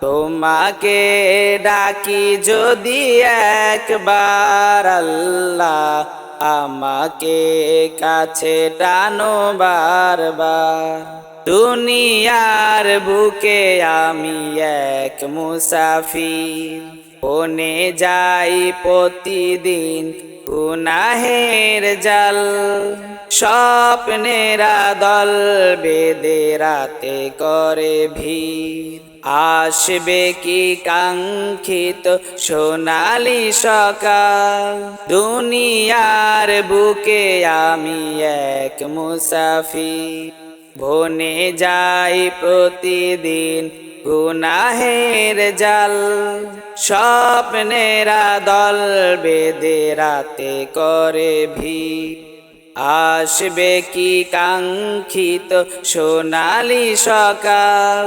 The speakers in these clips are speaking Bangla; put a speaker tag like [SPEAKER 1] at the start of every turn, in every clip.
[SPEAKER 1] তোমাকে ডাকি যদি একবার আল্লাহ আমাকে কাছে টানো বারবার। দুনিয়ার বুকে আমি এক মুসাফির। বনে যাই প্রতিদিন গুনাহের জাল। স্বপ্নেরা দল বেদে রাতে করে ভিড়। আসবে কি কাঙ্ক্ষিত সোনালি সকাল? দুনিয়ার বুকে আমি এক মুসাফি বনে যাই প্রতিদিন গুনাহের জাল। স্বপ্নেরা দল বেদে রাতে করে ভি আসবে কি কাঙ্ক্ষিত সোনালি সকাল?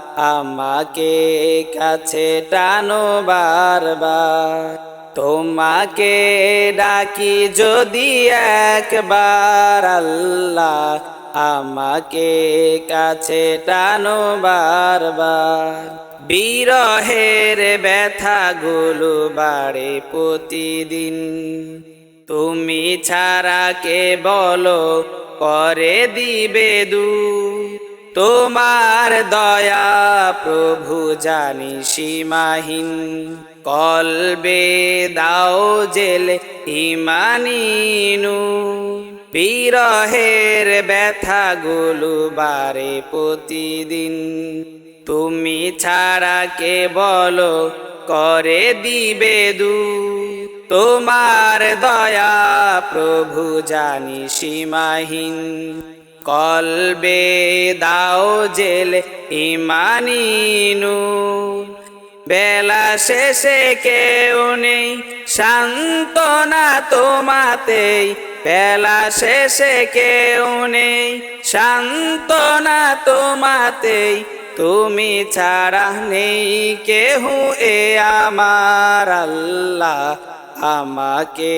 [SPEAKER 1] আমাকে কাছে টানো বারবার। তোমাকে ডাকি যদি একবার আল্লাহ আমাকে কাছে টানো বারবার। বিরহের ব্যথাগুলো বাড়ে প্রতিদিন। তুমি ছাড়া কে বলো, করে দিবে দু তোমার দয়া প্রভু জানি সীমাহীন। কলবে দাও জেলে ইমানিনু বিরহের ব্যথাগুলো বারে প্রতিদিন। তুমি ছাড়া কে বলো করে দিবে দু। তোমার দয়া প্রভু জানি সীমাহীন। কলবে দাও জেল ইমানিনু বেলা শেষে কেউ নেই, সান্ত্বনা তোমাতেই। বেলা শেষে কেউ নেই, সান্ত্বনা তোমাতেই। তুমি ছাড়া নেই কেহু এ আমার আল্লাহ। আমাকে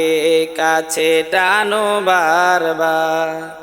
[SPEAKER 1] কাছে টানো বারবার।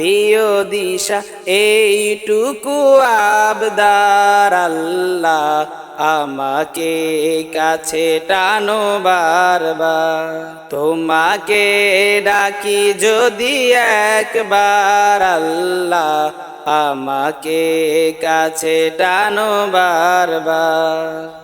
[SPEAKER 1] দিও দিশা, এইটুকু আবদার আল্লাহ আমাকে কাছে টানো বারবার। তোমাকে ডাকি যদি একবার আল্লাহ আমাকে কাছে টানো বারবার।